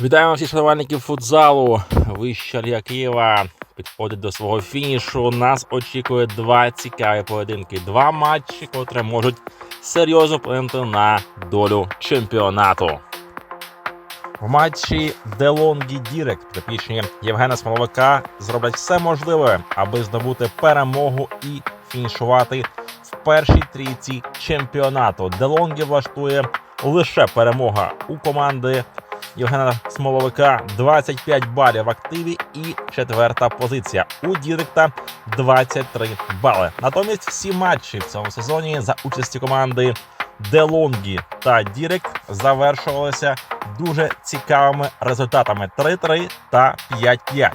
Вітаємо всіх шанувальників футзалу. Вища Ліга Києва підходить до свого фінішу. Нас очікує два цікаві поєдинки. Два матчі, котрі можуть серйозно вплинути на долю чемпіонату. В матчі Делонгі Дірект підопічні Євгена Смоловика зроблять все можливе, аби здобути перемогу і фінішувати в першій трійці чемпіонату. Делонгі влаштує лише перемога у команди Євгена Смоловика 25 балів в активі і четверта позиція. У Діректа 23 бали. Натомість всі матчі в цьому сезоні за участі команди Делонгі та Дірект завершувалися дуже цікавими результатами 3-3 та 5-5.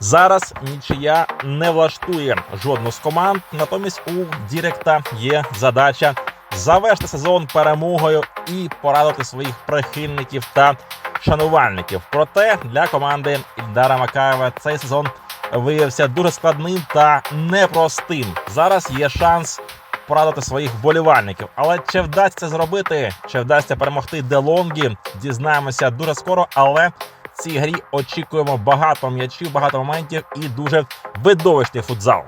Зараз нічия не влаштує жодну з команд. Натомість у Діректа є задача завершити сезон перемогою і порадити своїх прихильників та шанувальників. Проте для команди Ільдара Макаєва цей сезон виявився дуже складним та непростим. Зараз є шанс порадити своїх вболівальників. Але чи вдасться зробити, чи вдасться перемогти Делонгі, дізнаємося дуже скоро. Але в цій грі очікуємо багато м'ячів, багато моментів і дуже видовищний футзал.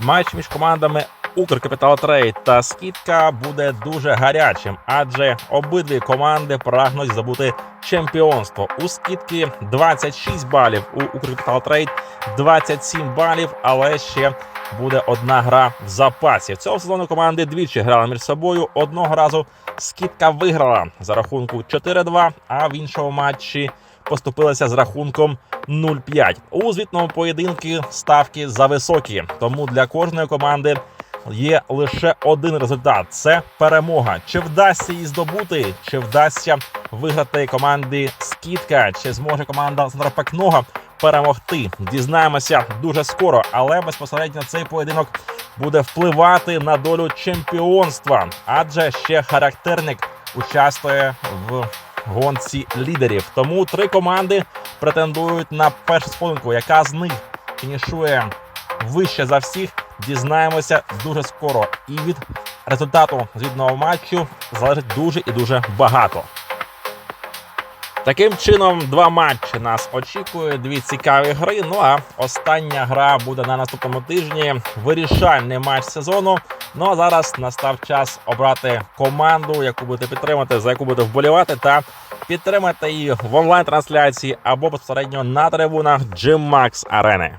Матч між командами Укркапітал Трейд та Скітка буде дуже гарячим, адже обидві команди прагнуть здобути чемпіонство. У Скітки 26 балів, у Укркапітал Трейд 27 балів, але ще буде одна гра в запасі. В цьому сезону команди двічі грали між собою. Одного разу Скітка виграла за рахунку 4-2, а в іншому матчі поступилася з рахунком 0-5. У звітному поєдинку ставки зависокі, тому для кожної команди є лише один результат: це перемога. Чи вдасться її здобути, чи вдасться виграти команді Скітка, чи зможе команда Пекнога перемогти? Дізнаємося дуже скоро, але безпосередньо цей поєдинок буде впливати на долю чемпіонства, адже ще характерник участвує в гонці лідерів. Тому три команди претендують на першу сходинку. Яка з них фінішує вище за всіх? Дізнаємося дуже скоро. І від результату звідного матчу залежить дуже і дуже багато. Таким чином, два матчі нас очікує, дві цікаві гри. Ну а остання гра буде на наступному тижні. Вирішальний матч сезону. Ну а зараз настав час обрати команду, яку будете підтримати, за яку будете вболівати, та підтримати її в онлайн-трансляції або безпосередньо на трибунах Gym Max Арени.